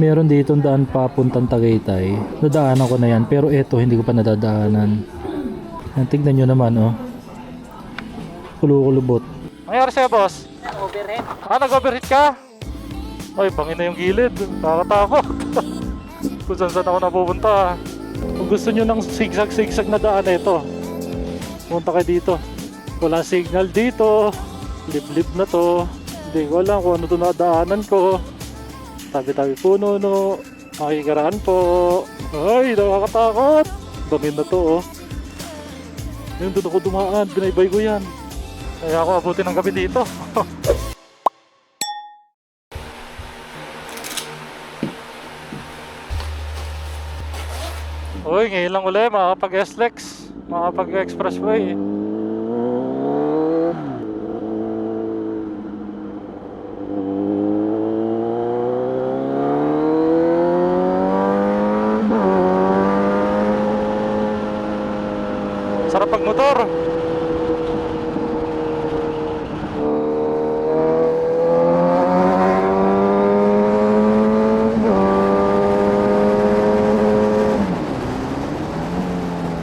Meron dito daan papuntang Tagaytay. Nadaanan ko na yan, pero eto hindi ko pa nadadaanan. Yan, tignan nyo naman, oh. Kulukulubot. Nangyari sa'yo, boss? Overhead. Ah, nag-overheat ka? Ay, bangin na yung gilid. Nakakatakot. Kung saan saan ako napupunta. Kung gusto nyo ng zigzag-zigzag na daan ito, punta kayo dito. Walang signal dito. Lip-lip na to. Hindi ko alam kung ano to nadaanan ko. Tabi-tabi puno, no. Makikaraan po. Ay, nakakatakot. Bangin na to, oh. Yung doon ako dumaan, binaybay ko yan. Kaya ako abutin ng gabi dito. Uy, ngayon lang uli, makakapag-SLEX, makakapag-expressway. Sarap pag motor.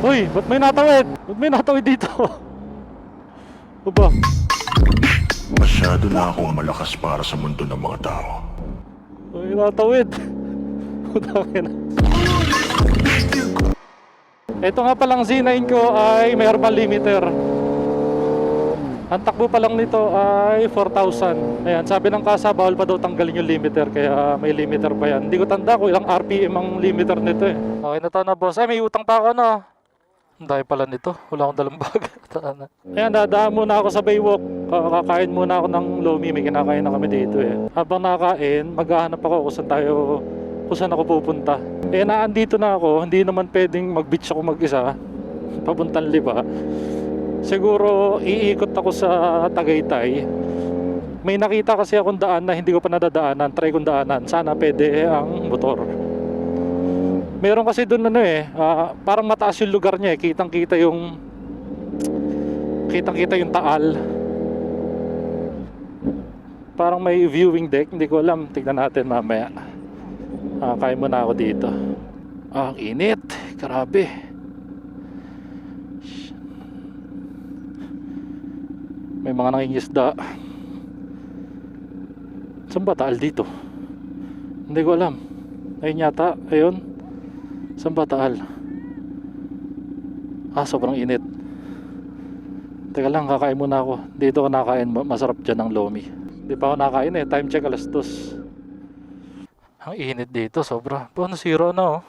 Uy, ba't may natawid? Ba't may natawid dito? Aba, Masyado na akong malakas para sa mundo ng mga tao. may natawid. Putangin na. Ito nga palang Z9 ko ay may herbal limiter. Ang takbo pa lang nito ay 4,000. Ayan, sabi ng kasa, bawal pa daw tanggalin yung limiter, kaya may limiter pa yan. Hindi ko tanda kung ilang RPM ang limiter nito eh. Okay na to na boss. Ay, may utang pa ako no. Dami pala nito. Wala akong dalang bag. Ayan, dadaan muna ako sa Baywalk. Ka- Kakain muna ako ng lomi. May kinakain na kami dito eh. Habang nakakain, maghahanap ako kung saan tayo, kung saan ako pupunta. Eh, naandito na ako. Hindi naman pwedeng mag-beach ako mag-isa. Papuntang liba. Siguro, iikot ako sa Tagaytay. May nakita kasi akong daan na hindi ko pa nadadaanan. Try kong daanan. Sana pwede ang motor. Meron kasi doon ano eh, ah, parang mataas yung lugar niya eh. Kitang-kita yung kitang-kita yung taal. Parang may viewing deck, hindi ko alam. Tignan natin mamaya. Ah, kaya muna ako dito. Ah, ang init. Grabe. May mga nangingisda. Saan ba taal dito? Hindi ko alam. Ayun yata. Ayun. Saan ba taal? Ah, sobrang init. Teka lang, kakain muna ako. Dito ako nakain. Ma- Masarap dyan ang lomi. Hindi pa ako nakain eh. Time check alas dos. Ang init dito, sobra. Ba, nasira na oh.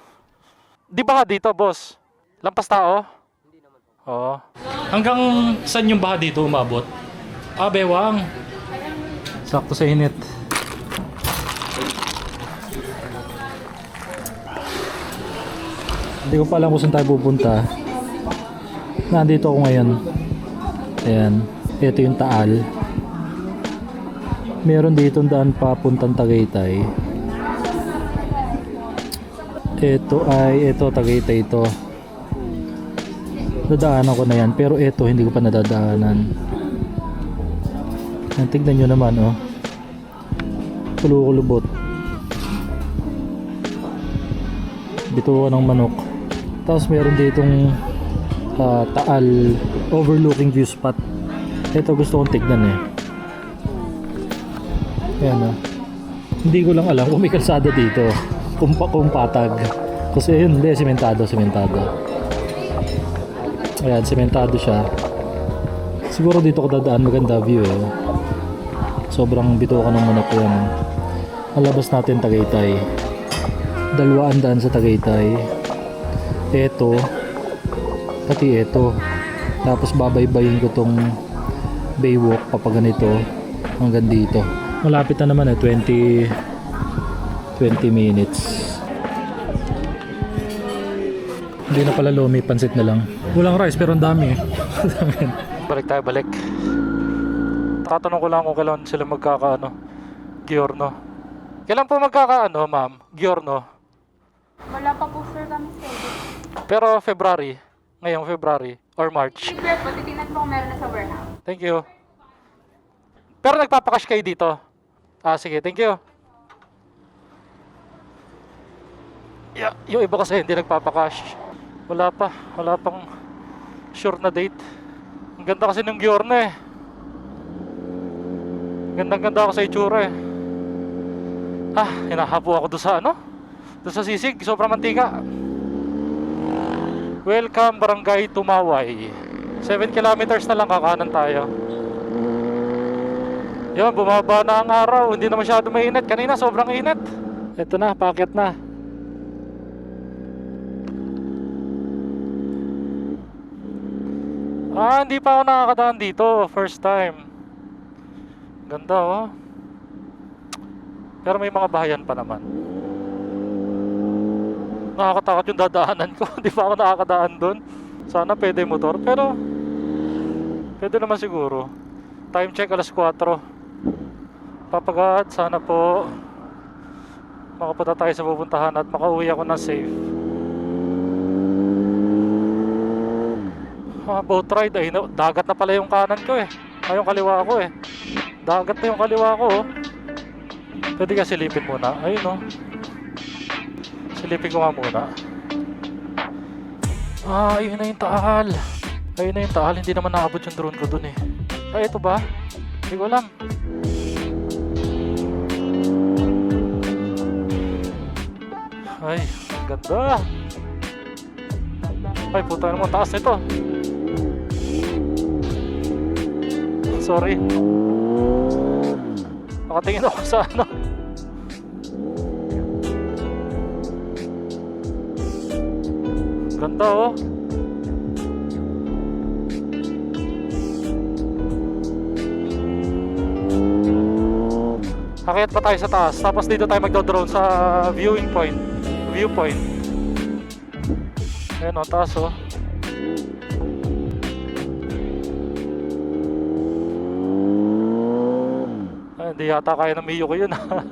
Di ba dito, boss? Lampas tao? Hindi naman po. Oo. Hanggang saan yung baha dito umabot? Ah, bewang. Sakto sa init. Hindi ko pa alam kung saan tayo pupunta. Nandito ako ngayon. Ayan. Ito yung taal. Meron dito daan papuntang Tagaytay. Ito ay, ito Tagaytay ito. Nadaanan ko na yan, pero ito hindi ko pa nadadaanan. Yan, tignan nyo naman, oh. Kulukulubot. Bituan ng manok. Tapos meron ditong ah, taal overlooking view spot. Ito gusto kong tignan eh. Ayan oh. Hindi ko lang alam kung may kalsada dito. Kung, kung patag. Kasi yun, hindi, sementado, sementado. Ayan, sementado siya. Siguro dito ko dadaan maganda view eh. Sobrang bito ka ng manok yan. Ang labas natin Tagaytay. Dalawaan daan sa Tagaytay. Eto. Pati eto. Tapos babaybayin ko tong Baywalk papaganito hanggang dito. Malapit na naman eh, 20 20 minutes. Hindi na pala lomi, pansit na lang. Walang rice pero ang dami eh. balik tayo, balik. Tatanong ko lang kung kailan sila magkakaano. Giorno. Kailan po magkakaano, ma'am? Giorno. Wala pa po sir kami schedule. Pero February. Ngayong February or March. Sir, po, kung meron na sa warehouse. Thank you. Pero nagpapakash kayo dito. Ah, sige. Thank you. Yeah, yung iba kasi hindi nagpapakash. Wala pa, wala pang sure na date. Ang ganda kasi ng Giorno eh. Gandang ganda ako sa itsura eh. Ah, hinahapo ako doon sa ano? Doon sa sisig, sobrang mantika. Welcome Barangay Tumaway. 7 kilometers na lang kakanan tayo. Yun, bumaba na ang araw. Hindi na masyado mainit. Kanina sobrang init. Ito na, packet na. Ah, hindi pa ako nakakadaan dito. First time. Ganda oh. Pero may mga bahayan pa naman. Nakakatakot yung dadaanan ko. Hindi pa ako nakakadaan doon. Sana pwede motor. Pero, pwede naman siguro. Time check alas 4. Papagad, sana po makapunta tayo sa pupuntahan at makauwi ako ng safe. Ah, boat ride ay na- dagat na pala yung kanan ko eh. Ay yung kaliwa ko eh. Dagat na yung kaliwa ko oh. Pwede ka silipin muna. Ayun oh. Silipin ko nga muna. Ah, ayun na yung taal. Ayun na yung taal. Hindi naman naabot yung drone ko dun eh. Ay, ito ba? Hindi ko alam. Ay, ang ganda. Ay, puta naman taas nito. Sorry. Nakatingin ako sa ano. Ganda oh. Akyat pa tayo sa taas. Tapos dito tayo magdo-drone sa viewing point. Viewpoint. Ayan o, taas oh. Ay, hindi yata kaya ng Mio yun ah.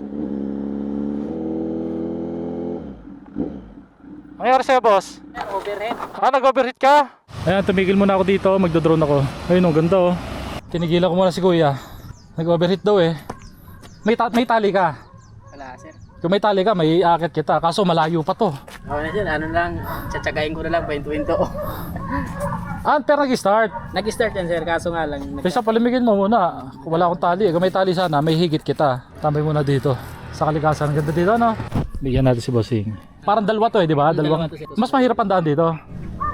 Ang nangyari sa'yo, boss? Overhead. Ah, nag-overheat ka? Ayan, tumigil muna ako dito. Magdodrone ako. Ayun, ang ganda oh. Tinigilan ko muna si kuya. Nag-overheat daw eh. May, ta- may tali ka. Wala, sir. Kung may tali ka, may aakit kita. Kaso malayo pa to. Okay na sir, ano lang, tsatsagain ko na lang, pahinto-hinto. Ah, pero nag-start. Nag-start yan sir, kaso nga lang. Nag- Kaysa palimigin mo muna. Kung wala akong tali. eh. Kung may tali sana, may higit kita. Tambay muna dito. Sa kalikasan. Ganda dito, no? Bigyan natin si Bossing. Parang dalawa to eh, di ba? Dalawang... Dalawa to, sir. Mas mahirap ang daan dito.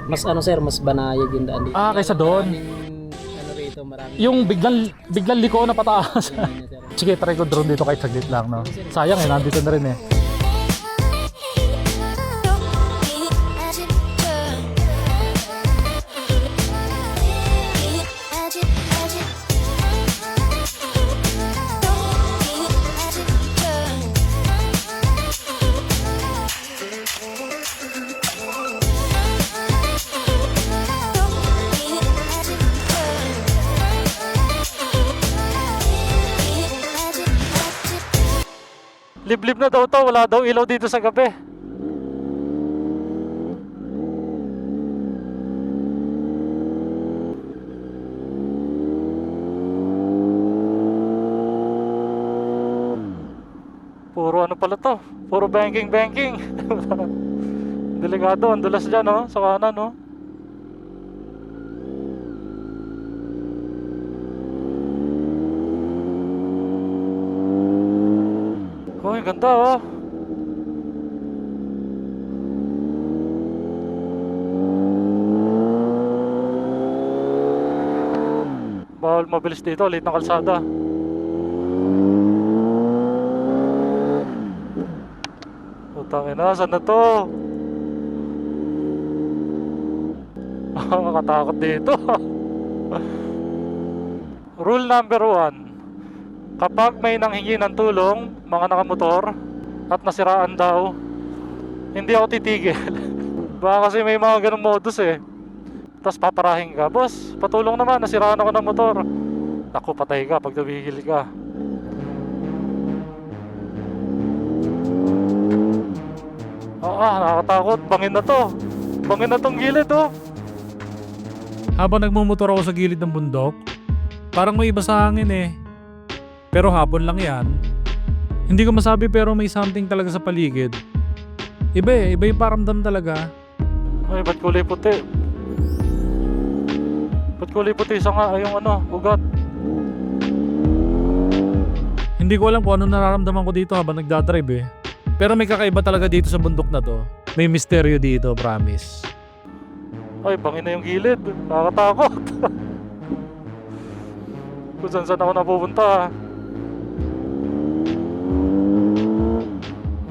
mas ano sir, mas banayag yung daan dito. Ah, kaysa doon. Maraming, ano rito, maraming. Yung biglang, biglang liko na pataas. Sige, try ko drone dito kahit saglit lang, no? Sayang eh, nandito na rin eh. Liblib na daw to, wala daw ilaw dito sa gabi. Puro ano pala to? Puro banking banking. Delikado, ang dulas dyan no? Sa kanan no? Oh, ang ganda oh. Bawal mabilis dito, late na kalsada. Putang ina, saan na to? Makatakot dito. Rule number one. Kapag may nanghingi ng tulong, mga nakamotor, at nasiraan daw, hindi ako titigil. Baka kasi may mga ganong modus eh. Tapos paparahin ka, boss, patulong naman, nasiraan ako ng motor. Naku, patay ka pag tumigil ka. Oo, ah, nakakatakot. Bangin na to. Bangin na tong gilid, oh. Habang nagmumotor ako sa gilid ng bundok, parang may iba sa hangin eh. Pero hapon lang yan. Hindi ko masabi pero may something talaga sa paligid. Iba eh, iba yung paramdam talaga. Ay, ba't kulay puti? Ba't kulay puti sa nga yung ano, ugat? Hindi ko alam kung ano nararamdaman ko dito habang nagdadrive eh. Pero may kakaiba talaga dito sa bundok na to. May misteryo dito, promise. Ay, bangin na yung gilid. Nakakatakot. Kung saan saan ako napupunta.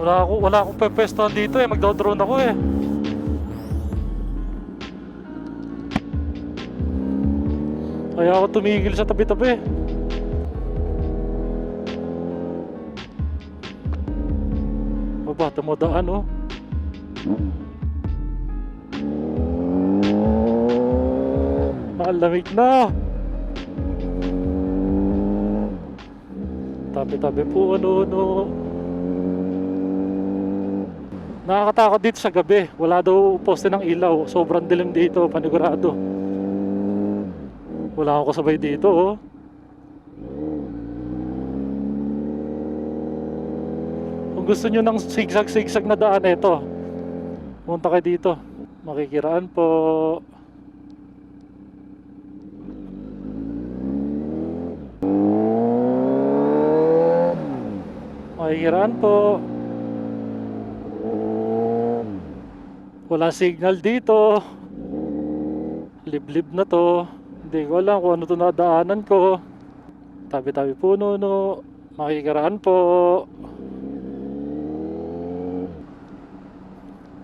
Wala ako, wala akong pepestahan dito eh. Magdodrone ako eh. Kaya ako tumigil sa tabi-tabi. Aba, tumadaan oh. Ang lamig na. Tabi-tabi po ano ano. Nakakatakot dito sa gabi. Wala daw poste ng ilaw. Sobrang dilim dito, panigurado. Wala akong kasabay dito, oh. Kung gusto nyo ng sigsag-sigsag na daan, eto. Punta kayo dito. Makikiraan po. Makikiraan po. Wala signal dito. Liblib na to. Hindi ko alam kung ano to nadaanan ko. Tabi-tabi puno no. Makikiraan po.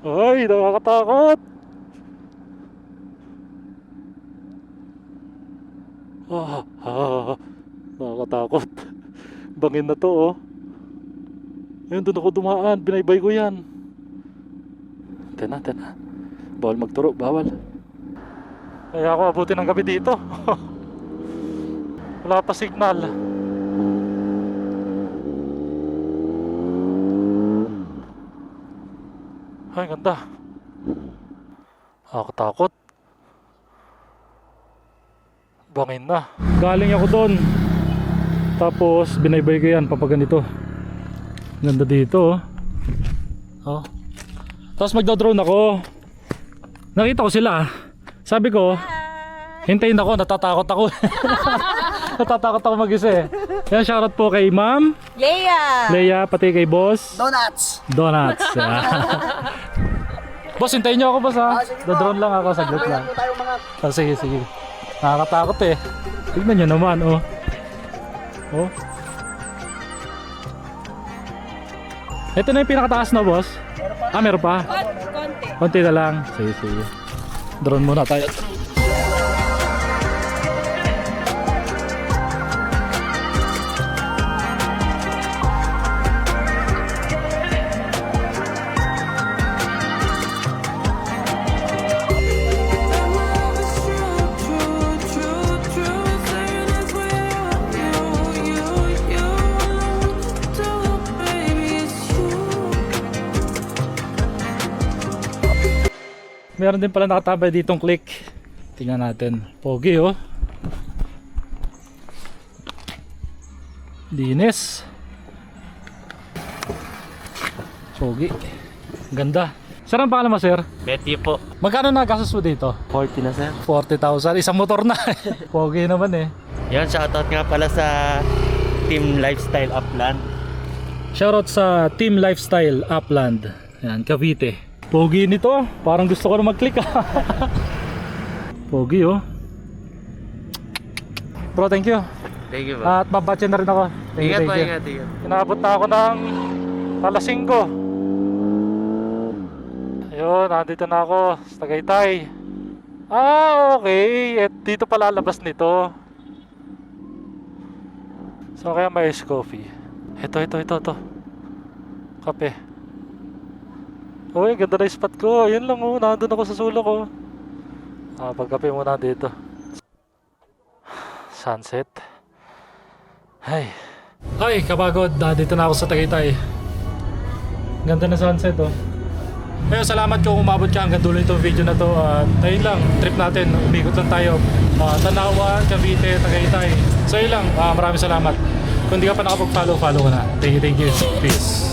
Ay, nakakatakot. Ah, ah, nakakatakot. Bangin na to, oh. Ayun, doon ako dumaan. Binaybay ko yan. Tena, tena. Bawal magturo, bawal. Kaya ako abutin ng gabi dito. Wala pa signal. Ay, ganda. Nakakatakot. Bangin na. Galing ako doon. Tapos, binaybay ko yan, papaganito. Ganda dito, oh. Oh. Tapos magdodrone ako. Nakita ko sila. ah. Sabi ko, hintayin ako, natatakot ako. natatakot ako mag-isa eh. Yan, shoutout po kay Ma'am, Leia! Leia, pati kay Boss. Donuts! Donuts. boss, hintayin niyo ako, boss ha. Dodrone lang ako, saglit lang. po tayo mga... Oh, sige, sige. Nakakatakot eh. Tignan niyo naman, oh. Oh. Ito na yung pinakataas na, boss. Ah, meron pa? Konti. Konti na lang. Sige, sige. Drone muna tayo. Meron din pala nakatabay ditong click. Tingnan natin. Pogi oh. Linis. Pogi. Ganda. Sir, ang pangalan mo, sir? Betty po. Magkano na gastos mo dito? 40 na sir. 40,000. Isang motor na. Pogi naman eh. Yan, shoutout nga pala sa Team Lifestyle Upland. Shoutout sa Team Lifestyle Upland. Yan, Cavite. Pogi nito. Parang gusto ko na mag-click ah. Pogi oh. Bro, thank you. Thank you At babatche na rin ako. Thank you, Ingat thank po, you. ingat, ingat. Inabot na ako ng alas 5. Ayun, nandito na ako sa Tagaytay. Ah, okay. Et, dito pala labas nito. So, kaya may ice coffee. Ito, ito, ito, ito. Kape. Uy, ganda na spot ko. Yun lang oh, nandun ako sa sulok oh. Ah, pagkape muna dito. Sunset. Ay. Ay, kapagod. Dito na ako sa Tagaytay. Ganda na sunset oh. Kaya salamat kung umabot ka hanggang dulo itong video na to. At ayun lang, trip natin. Umikot lang tayo. Uh, Tanawan, Cavite, Tagaytay. So yun lang, ah, maraming salamat. Kung di ka pa nakapag-follow, follow ko na. Thank you, thank you. Peace.